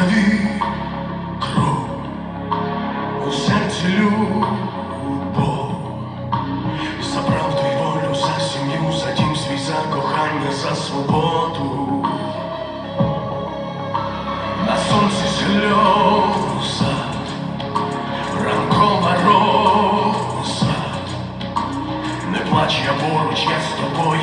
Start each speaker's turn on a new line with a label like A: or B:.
A: крові кров, у серці любов, за правду й волю, за сім'ю, за дім свій, за кохання, за свободу, на сонці сльоза, ранкова роза, не плач я поруч, я з тобою.